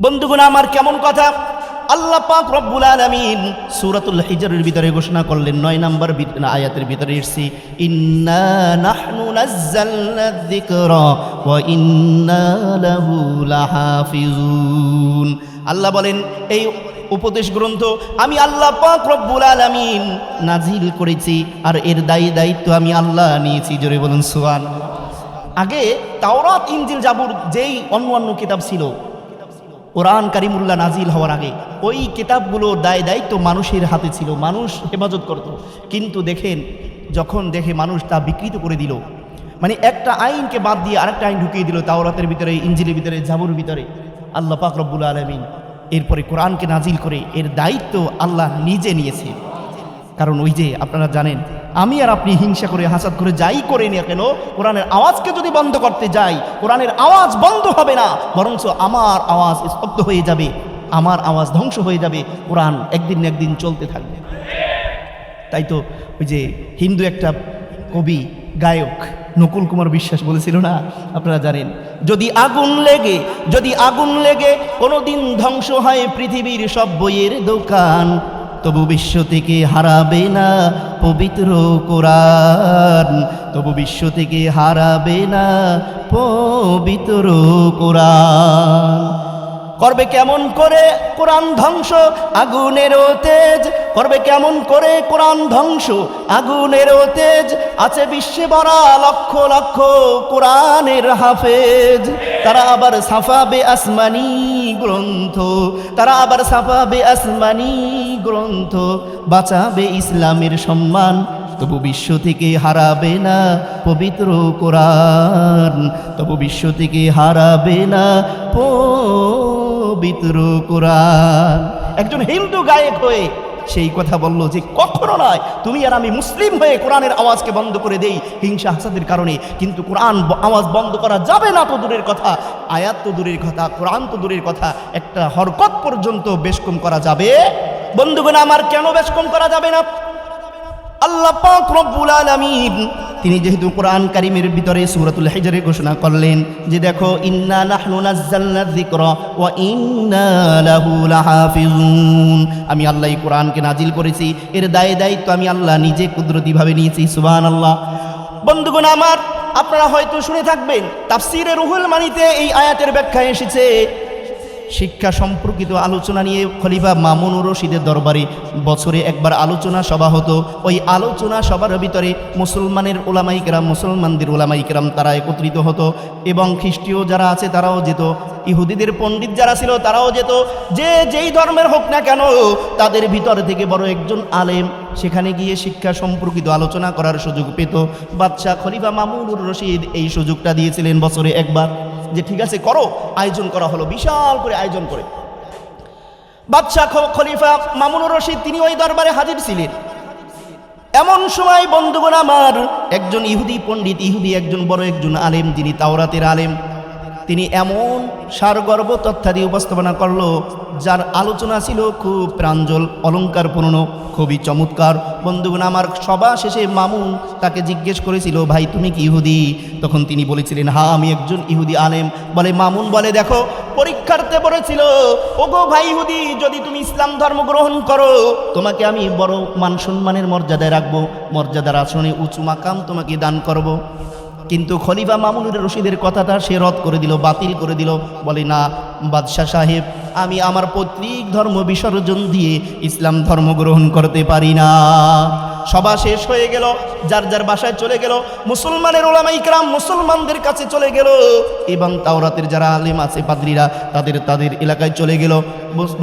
বন্ধুগণ, আমার কেমন কথা? আল্লাহ পাক রব্বুল আলামিন সূরাতুল হিজরের ভিতরে ঘোষণা করলেন, নয় নম্বর বি- আয়াতের ভিতরে এসেছি, ইন্না নাহনু নাজ্জালনা যিকরা ওয়া ইন্না লাহু লাহাফিজুন। আল্লাহ বলেন, এই উপদেশ গ্রন্থ আমি আল্লাহ পাক রব্বুল আলামিন নাজিল করেছি, আর এর দায়ী দায়িত্ব আমি আল্লাহ নিয়েছি। জোরে বলুন, সুবহানাল্লাহ। আগে তাওরাত, ইনজিল, জাবুর যেই অন্য অন্য কিতাব ছিল কোরআন কারিমুল্লাহ নাজিল হওয়ার আগে ওই কিতাবগুলো দায় দায়িত্ব মানুষের হাতে ছিল, মানুষ হেফাজত করত। কিন্তু দেখেন, যখন দেখে মানুষ তা বিকৃত করে দিল মানে একটা আইনকে বাদ দিয়ে আরেকটা আইন ঢুকিয়ে দিল তাওরাতের ভিতরে ইঞ্জিলের ভিতরে জাবুর ভিতরে, আল্লাহ পাক রব্বুল আলমিন। এরপরে কোরআনকে নাজিল করে এর দায়িত্ব আল্লাহ নিজে নিয়েছে। কারণ ওই যে আপনারা জানেন, আমি আর আপনি হিংসা করে, হাসাদ করে যাই করে না কেন, কোরআনের আওয়াজকে যদি বন্ধ করতে যাই, কোরআনের আওয়াজ বন্ধ হবে না, বরঞ্চ আমার আওয়াজ স্তব্ধ হয়ে যাবে, আমার আওয়াজ ধ্বংস হয়ে যাবে, কোরআন একদিন না একদিন চলতে থাকবে। তাই তো ওই যে হিন্দু একটা কবি, গায়ক নকুল কুমার বিশ্বাস বলেছিল না, আপনারা জানেন, যদি আগুন লেগে, যদি আগুন লেগে, কোনোদিন ধ্বংস হয় পৃথিবীর সব বইয়ের দোকান। তবু বিশ্ব থেকে হারাবে না পবিত্র কোরআন। তবু বিশ্ব থেকে হারাবে না পবিত্র কোরআন। করবে কেমন করে কোরআন ধ্বংস? আগুনের তেজ। করবে কেমন করে কোরআন ধ্বংস? আগুনের তেজ। আছে বিশ্বে ভরা লক্ষ লক্ষ কোরআনের হাফেজ। তারা আবার সাফাবে আসমানি গ্রন্থ। তারা আবার সাফাবে আসমানি গ্রন্থ। বাঁচাবে ইসলামের সম্মান। তবু বিশ্ব থেকে হারাবে না পবিত্র কোরআন। তবু বিশ্ব থেকে হারাবে না পবিত্র কোরআন। একজন হিন্দু গায়ক হয়ে সেই কথা বলল যে, কখনো নয়, তুমি আর আমি মুসলিম হয়ে কোরআনের আওয়াজকে বন্ধ করে দেই হিংসা হাসাদের কারণে। কিন্তু কোরআন আওয়াজ বন্ধ করা যাবে না তো দূরের কথা, আয়াত তো দূরের কথা, কোরআন তো দূরের কথা। একটা হরকত পর্যন্ত বেশ কম করা যাবে। বন্ধুগণ, আমার কেন বেশ কম করা যাবে না? আল্লাহ পাক রব্বুল আলামিন, তিনি যেহেতু কোরআন কারিমের ভিতরে সূরাতুল হিজরে ঘোষণা করলেন যে দেখো, ইন্না নাহনু নাযালনা যিকরা ওয়া ইন্না লাহু লাহাফিজুন। আমি আল্লাহ কোরআনকে নাজিল করেছি। এর দায় দায়িত্ব আমি আল্লাহ নিজে কুদরতিভাবে নিয়েছি, সুবহানাল্লাহ। বন্ধুগণ আমার, আপনারা হয়তো শুনে থাকবেন, তাফসিরে রুহুল মানিতে এই আয়াতের ব্যাখ্যা এসেছে শিক্ষা সম্পর্কিত আলোচনা নিয়ে খলিফা মামুনুর রশিদের দরবারে বছরে একবার আলোচনা সভা হতো। ওই আলোচনা সভার ভিতরে মুসলমানের ওলামাইকেরাম মুসলমানদের ওলামাইকেরাম তারা একত্রিত হতো এবং খ্রিস্টীয় যারা আছে তারাও যেত। ইহুদিদের পণ্ডিত যারা ছিল তারাও যেত। যে যেই ধর্মের হোক না কেন তাদের ভিতর থেকে বড় একজন আলেম সেখানে গিয়ে শিক্ষা সম্পর্কিত আলোচনা করার সুযোগ পেত। বাদশাহ খলিফা মামুনুর রশিদ এই সুযোগটা দিয়েছিলেন বছরে একবার যে, ঠিক আছে, করো। আয়োজন করা হলো, বিশাল করে আয়োজন করে। বাদশাহ খলিফা মামুনুর রশিদ, তিনি ওই দরবারে হাজির ছিলেন। এমন সময় বন্ধুগণ আমার, একজন ইহুদি পণ্ডিত, ইহুদি একজন বড় একজন আলেম, যিনি তাওরাতের আলেম। তিনি এমন সারগর্ব তথ্যাদি উপস্থাপনা করল, যার আলোচনা ছিল খুব প্রাঞ্জল অলঙ্কারপূর্ণ খুবই চমৎকার। বন্ধুগণ, আমার সভা শেষে মামুন তাকে জিজ্ঞেস করেছিল, ভাই, তুমি কি ইহুদি? তখন তিনি বলেছিলেন হা আমি একজন ইহুদি আলেম। বলে মামুন বলে, দেখো, পরীক্ষার্থে পড়েছিল ওগো ভাই ইহুদি, যদি তুমি ইসলাম ধর্ম গ্রহণ করো, তোমাকে আমি বড় মান সম্মানের মর্যাদায় রাখব। মর্যাদার আসনে উঁচু মাকাম তোমাকে দান করব। কিন্তু খলিফা মামুনুর রশিদের কথাটা সে রদ করে দিল, বাতিল করে দিল। বলে, না, বাদশাহ সাহেব, আমি আমার পৈতৃক ধর্ম বিসর্জন দিয়ে ইসলাম ধর্ম গ্রহণ করতে পারি না। সভা শেষ হয়ে গেল, যার যার বাসায় চলে গেল, মুসলমানের ওলামাইকরাম মুসলমানদের কাছে চলে গেল। এবং তাওরাতের যারা আলেম আছে, পাদ্রীরা, তাদের তাদের এলাকায় চলে গেল।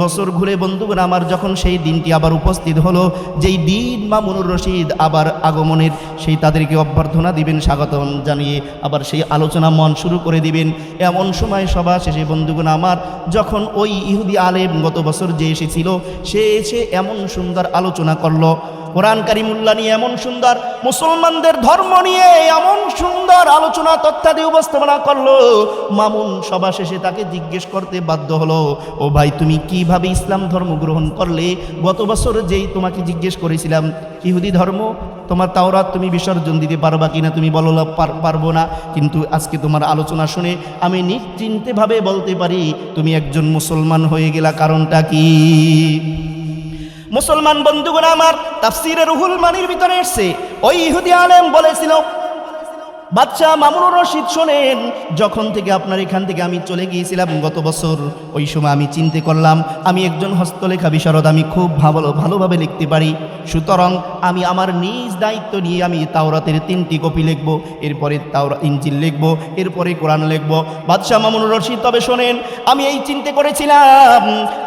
বছর ঘুরে বন্ধুগণ, আমার যখন সেই দিনটি আবার উপস্থিত হলো, যেই দিন মামুনুর রশিদ আবার আগমনের, সেই তাদেরকে অভ্যর্থনা দিবেন, স্বাগতম জানিয়ে আবার সেই আলোচনা মন শুরু করে দিবেন। এমন সময় সভা শেষে বন্ধুগণ, আমার যখন ওই ইহুদি আলেম গত বছর যে এসেছিল, সে এসে এমন সুন্দর আলোচনা করল। কোরআন কারিমুল্লাহ নিয়ে এমন সুন্দর, মুসলমানদের ধর্ম নিয়ে এমন সুন্দর আলোচনা, তথ্যাদি উপস্থাপনা করল। মামুন সভা শেষে তাকে জিজ্ঞেস করতে বাধ্য হলো, ও ভাই, তুমি কীভাবে ইসলাম ধর্ম গ্রহণ করলে? গত বছর যেই তোমাকে জিজ্ঞেস করেছিলাম, ইহুদি ধর্ম, তোমার তাওরাত তুমি বিসর্জন দিতে পারবা কিনা তুমি বলো পার- পারব না। কিন্তু আজকে তোমার আলোচনা শুনে আমি নিশ্চিন্তেভাবে বলতে পারি, তুমি একজন মুসলমান হয়ে গেলা কারণটা কি? মুসলমান বন্ধুগণ আমার তাফসিরের রুহুল মানির ভিতরে এসছে। ওই ইহুদি আলেম বলেছিল বাচ্চা মামুনুর রশিদ শোনেন, যখন থেকে আপনার এখান থেকে আমি চলে গিয়েছিলাম গত বছর, ওই সময় আমি চিন্তা করলাম, আমি একজন হস্তলেখা বিশারদ, আমি খুব ভালো, ভালোভাবে লিখতে পারি। সুতরাং আমি আমার নিজ দায়িত্ব নিয়ে আমি তাওরাতের তিনটি কপি লিখব, এরপরে তাওরা ইঞ্জিল লিখব, এরপরে কোরআন লিখব। বাদশাহ মামুনুর রশিদ তবে শোনেন, আমি এই চিন্তা করেছিলাম,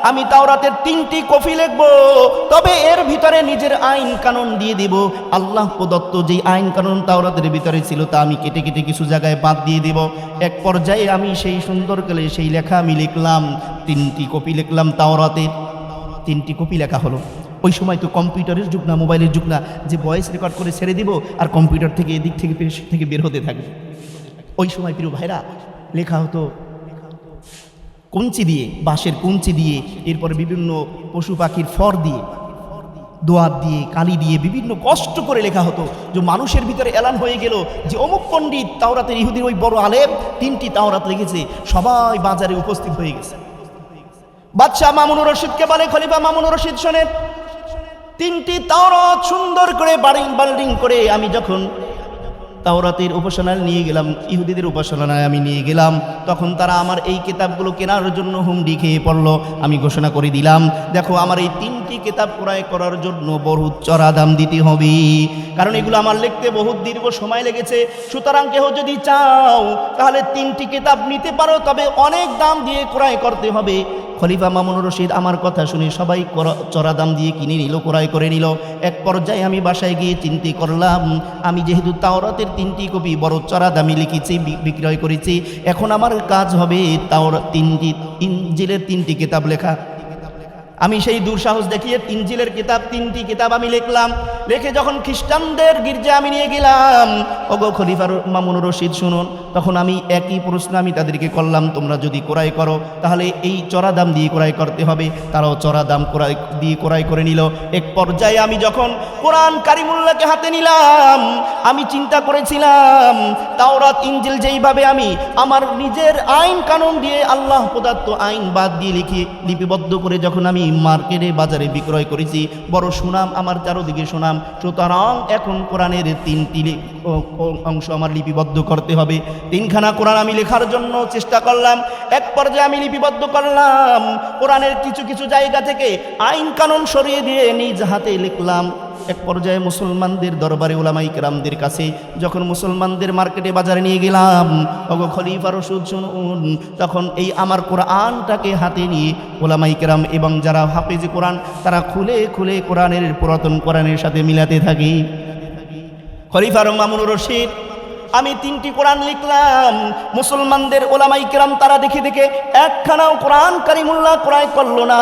আমি তাওরাতের তিনটি কপি লিখব, তবে এর ভিতরে নিজের আইন কানুন দিয়ে দিব। আল্লাহ প্রদত্ত যেই আইন কানুন তাওরাতের ভিতরে ছিল তা আমি কেটে কেটে কিছু জায়গায় বাদ দিয়ে দিব। এক পর্যায়ে আমি সেই সুন্দর করে সেই লেখা আমি লিখলাম, তিনটি কপি লিখলাম তাওরাতের তিনটি কপি লেখা হলো। ওই সময় তো কম্পিউটারের যুগ না, মোবাইলের যুগ না। যে ভয়েস রেকর্ড করে ছেড়ে দিব আর কম্পিউটার থেকে এদিক থেকে থেকে বের হতে থাকবে। ওই সময় প্রিয় ভাইরা, লেখা হতো কুঞ্চি দিয়ে, বাঁশের কুঞ্চি দিয়ে, এরপরে বিভিন্ন পশু পাখির ফর দিয়ে। দোয়াত দিয়ে, কালি দিয়ে, বিভিন্ন কষ্ট করে লেখা হতো। যে মানুষের ভিতরে এলান হয়ে গেল যে অমুক পণ্ডিত তাওরাতের ইহুদির ওই বড় আলেম, তিনটি তাওরাত লিখেছে সবাই বাজারে উপস্থিত হয়ে গেছে। বাচ্চা মামুনুর রশিদকে বলে? খলিফা মামুন রশিদ শোনেন। তিনটি তাওরাত সুন্দর করে বাড়িং, বাল্ডিং করে আমি যখন তাওরাতের উপাসনায় নিয়ে গেলাম, ইহুদিদের উপাসনায় আমি নিয়ে গেলাম। তখন তারা আমার এই কিতাবগুলো কেনার জন্য হুমডি খেয়ে পড়ল। আমি ঘোষণা করে দিলাম, দেখো, আমার এই তিনটি কিতাব ক্রয় করার জন্য বহুত চড়া দাম দিতে হবে। কারণ এগুলো আমার লিখতে বহুত দীর্ঘ সময় লেগেছে। সুতরাং কেহ যদি চাও, তাহলে তিনটি কিতাব নিতে পারো, তবে অনেক দাম দিয়ে ক্রয় করতে হবে। খলিফা মামুন রশিদ আমার কথা শুনে সবাই চড়া দাম দিয়ে কিনে নিল, ক্রয় করে নিল। এক পর্যায়ে আমি বাসায় গিয়ে চিন্তি করলাম, আমি যেহেতু তাওরাতের তিনটি কপি বড় চড়া দামি লিখেছি বিক্রয় করেছি, এখন আমার কাজ হবে তাওর তিনটি ইঞ্জিলের তিনটি কিতাব লেখা। আমি সেই দুঃসাহস দেখিয়ে ইঞ্জিলের কিতাব, তিনটি কিতাব আমি লিখলাম। লেখে যখন খ্রিস্টানদের গির্জা আমি নিয়ে গেলাম ওগো খলিফার মামুনুর রশিদ শুনুন, তখন আমি একই প্রশ্ন আমি তাদেরকে করলাম, তোমরা যদি ক্রয় করো, তাহলে এই চড়া দাম দিয়ে ক্রয় করতে হবে। তারাও চড়া দাম ক্রয় দিয়ে ক্রয় করে নিল। এক পর্যায়ে আমি যখন কোরআন কারিমুল্লাহকে হাতে নিলাম, আমি চিন্তা করেছিলাম, তাওরাত ইঞ্জিল যেইভাবে আমি আমার নিজের আইন কানুন দিয়ে আল্লাহ প্রদত্ত আইন বাদ দিয়ে লিখে লিপিবদ্ধ করে যখন আমি মার্কেটে, বাজারে বিক্রয় করেছি, বড় সুনাম, আমার চারোদিকে সুনাম। সুতরাং এখন কোরআনের তিনটি অংশ আমার লিপিবদ্ধ করতে হবে। তিনখানা কোরআন আমি লেখার জন্য চেষ্টা করলাম। এক পর্যায়ে আমি লিপিবদ্ধ করলাম। কোরআনের কিছু কিছু জায়গা থেকে আইন কানুন সরিয়ে দিয়ে নিজ হাতে লিখলাম। এক পর্যায়ে মুসলমানদের দরবারে ওলামাই কেরামদের কাছে যখন মুসলমানদের মার্কেটে বাজারে নিয়ে গেলাম অগো খলিফা রসুদ শুনুন। তখন এই আমার কোরআনটাকে হাতে নিয়ে ওলামাই কেরাম এবং যারা হাফেজ কোরআন, তারা খুলে খুলে কোরআনের পুরাতন কোরআনের সাথে মিলাতে থাকি। খলিফার মামুনুর রশিদ। আমি তিনটি কোরআন লিখলাম। মুসলমানদের ওলামাই কেরাম তারা দেখে দেখে একখানাও কোরআন কারিমুল্লাহ ক্রয় করল না,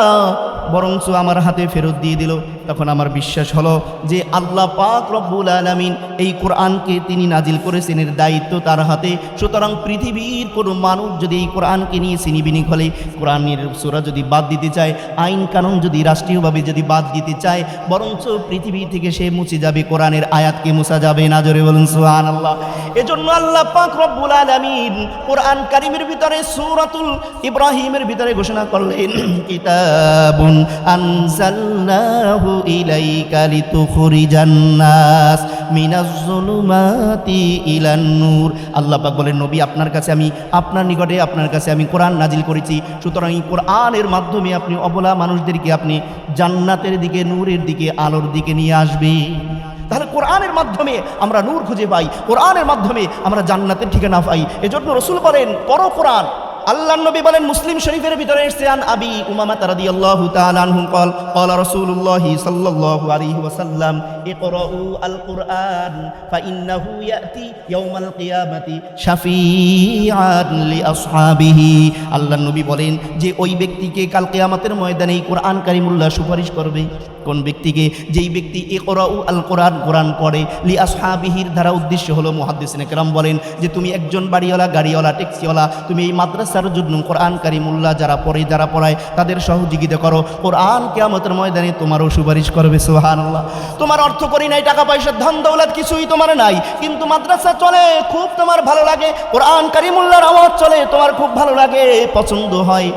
বরঞ্চ আমার হাতে ফেরত দিয়ে দিল। তখন আমার বিশ্বাস হলো যে আল্লাহ পাক রব্বুল আলামিন এই কোরআনকে তিনি নাজিল করেছেন, এর দায়িত্ব তার হাতে। সুতরাং পৃথিবীর কোনো মানুষ যদি এই কোরআনকে নিয়ে সিনিবিনি খলে, কোরআনের সুরা যদি বাদ দিতে চায়, আইন কানুন যদি রাষ্ট্রীয়ভাবে যদি বাদ দিতে চায়, বরঞ্চ পৃথিবী থেকে সে মুছে যাবে, কোরআনের আয়াতকে মুছা যাবে না, জোরে বলুন সুহান আল্লাহ এজন্য আল্লাহ পাক রব্বুল আলামিন কোরআন কারিমের ভিতরে সূরাতুল ইব্রাহিমের ভিতরে ঘোষণা করলেন, কিতাবুন আনজালনাহু ইলাইকা লিতুখরিজান নাস মিনাজ জুলুমাতি ইলান নূর। আল্লাহ পাক বলেন, নবী, আপনার কাছে আমি, আপনার নিকটে আপনার কাছে আমি কোরআন নাজিল করেছি। সুতরাং এই কোরআনের মাধ্যমে আপনি অবলা মানুষদেরকে আপনি জান্নাতের দিকে, নূরের দিকে, আলোর দিকে নিয়ে আসবে। তাহলে কোরআনের মাধ্যমে আমরা নূর খুঁজে পাই, কোরআনের মাধ্যমে আমরা জান্নাতের ঠিকানা পাই। এজন্য রসুল বলেন, পড়ো কোরআন। আল্লাহ নবী বলেন, মুসলিম শরীফের ভিতরে এসছে, আন আবি উমামা তারাদি আল্লাহ তালান হুম কল কল রসুল্লাহি সাল্লাহ আলহি ওসাল্লাম وسلم ইকরাউ আল কুরআন ফাইন্নাহু ইয়াতি ইয়াউমাল কিয়ামাতি শাফিআন লিআসহাবিহি আল্লাহর নবী বলেন যে ওই ব্যক্তিকে কাল কিয়ামতের ময়দানে এই কোরআন কারিমুল্লাহ সুপারিশ করবে কোন ব্যক্তিকে যেই ব্যক্তি ইকরাউ আল কোরআন কোরআন পড়ে লি আসহাবিহির দ্বারা উদ্দেশ্য হলো মুহাদ্দিসিন একরাম বলেন যে তুমি একজন বাড়িওয়ালা গাড়িওয়ালা ট্যাক্সিওয়ালা তুমি এই মাদ্রাসার জন্য কোরআন কারিমুল্লাহ যারা পড়ে যারা পড়ায় তাদের সহযোগিতা করো কোরআন কেয়ামতের ময়দানে তোমারও সুপারিশ করবে সুবহানাল্লাহ তোমার অর্থ করি নাই, টাকা পয়সা ধন দৌলত কিছুই তোমার নাই। কিন্তু মাদ্রাসা চলে, খুব তোমার ভালো লাগে। কোরআন কারিমুল্লাহর আওয়াজ চলে, তোমার খুব ভালো লাগে, পছন্দ হয়।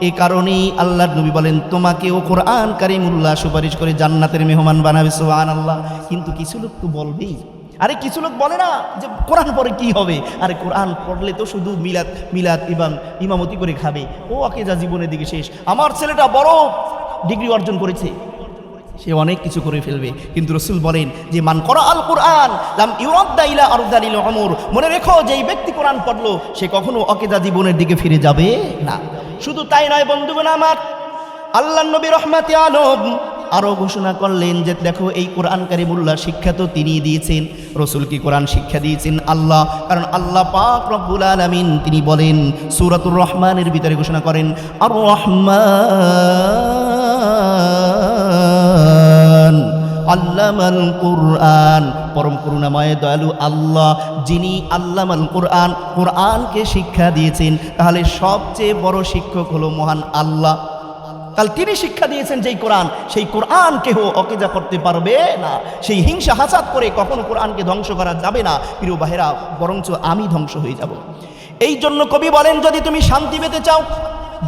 এই কারণেই আল্লাহর নবী বলেন তোমাকে ও কোরআন কারিমুল্লাহ সুপারিশ করে জান্নাতের মেহমান বানাবে সোহান আল্লাহ কিন্তু কিছু লোক তো বলবেই। আরে, কিছু লোক বলে না যে, কোরআন পরে কি হবে? আরে, কোরআন পড়লে তো শুধু মিলাদ মিলাদ এবং ইমামতি করে খাবে। ও আকেজা জীবনের দিকে শেষ। আমার ছেলেটা বড় ডিগ্রি অর্জন করেছে। সে অনেক কিছু করে ফেলবে। কিন্তু রসুল বলেন যে, মান করা আল কোরআন লাম ইউরদ্দা ইলা আরদালিল অমর মনে রেখো যে এই ব্যক্তি কোরআন পড়ল, সে কখনো অকেজা জীবনের দিকে ফিরে যাবে না। শুধু তাই নয় বন্ধুগণ আমার, আল্লাহ নবী রহমাতে আলম আরও ঘোষণা করলেন যে, দেখো, এই কোরআন কারিমুল্লাহ শিক্ষা তো তিনি দিয়েছেন। রসুল কি কোরআন শিক্ষা দিয়েছেন? আল্লাহ। কারণ আল্লাহ পাক রব্বুল আলামিন তিনি বলেন, সূরাতুর রহমানের ভিতরে ঘোষণা করেন, আর রহমান আল্লামাল কুরআন। পরম করুণাময়, দয়ালু আল্লাহ, যিনি আল্লামাল কুরআন, কোরআনকে শিক্ষা দিয়েছেন। তাহলে সবচেয়ে বড় শিক্ষক হলো মহান আল্লাহ। কাল তিনি শিক্ষা দিয়েছেন যেই কোরআন, সেই কোরআন কেহ অকেজা করতে পারবে না। সেই হিংসা হাসাত করে কখনো কোরআনকে ধ্বংস করা যাবে না। প্রিয় বাহেরা বরঞ্চ আমি ধ্বংস হয়ে যাব। এই জন্য কবি বলেন, যদি তুমি শান্তি পেতে চাও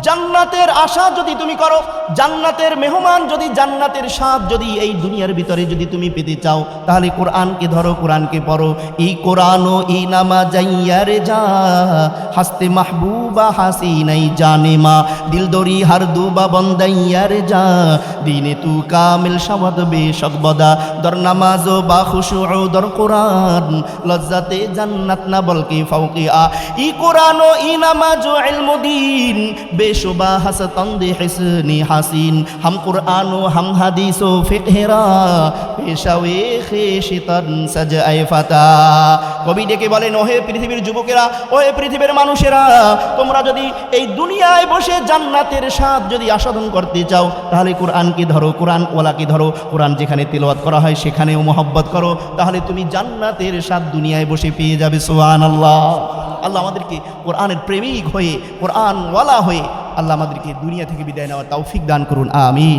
জান্নাতের আশা যদি তুমি করো, জান্নাতের মেহমান যদি, জান্নাতের স্বাদ যদি এই দুনিয়ার ভিতরে যদি তুমি পেতে চাও, তাহলে কোরআনকে ধরো, কোরআনকে পড়ো। এই কোরআন ও এই নামা যাইয়ার যা, হাসতে মাহবুবা হাসি নাই জানে মা দিল দরি হার দুবা বন্দাইয়ার যা, দিনে তু কামিল সাবাদ বে সকবদা দর নামাজ ও বা খুশু দর কোরআন, লজ্জাতে জান্নাত না বলকে ফাউকে আ। ই কোরআন ও ই নামাজ ও ইলমুদ্দিন বেশুবা হাসতন দে হিসনি। হাসিন হাম কুরআন ও হাম হাদিস ও ফিকহেরা পেশাওয়ে খেশিতন সাজায় ফাতা। কবি ডেকে বলেন, ওহে পৃথিবীর যুবকেরা, ওহে পৃথিবীর মানুষেরা, তোমরা যদি এই দুনিয়ায় বসে জান্নাতের স্বাদ যদি আস্বাদন করতে চাও, তাহলে কোরআনকে ধরো? কোরআন ওলাকে ধরো? কোরআন যেখানে তেলাওয়াত করা হয় সেখানেও মোহব্বত করো। তাহলে তুমি জান্নাতের স্বাদ দুনিয়ায় বসে পেয়ে যাবে সোহান আল্লাহ আল্লাহ আমাদেরকে কোরআনের প্রেমিক হয়ে কোরআনওয়ালা হয়ে আল্লাহ আমাদেরকে দুনিয়া থেকে বিদায় নেওয়ার তৌফিক দান করুন, আমিন।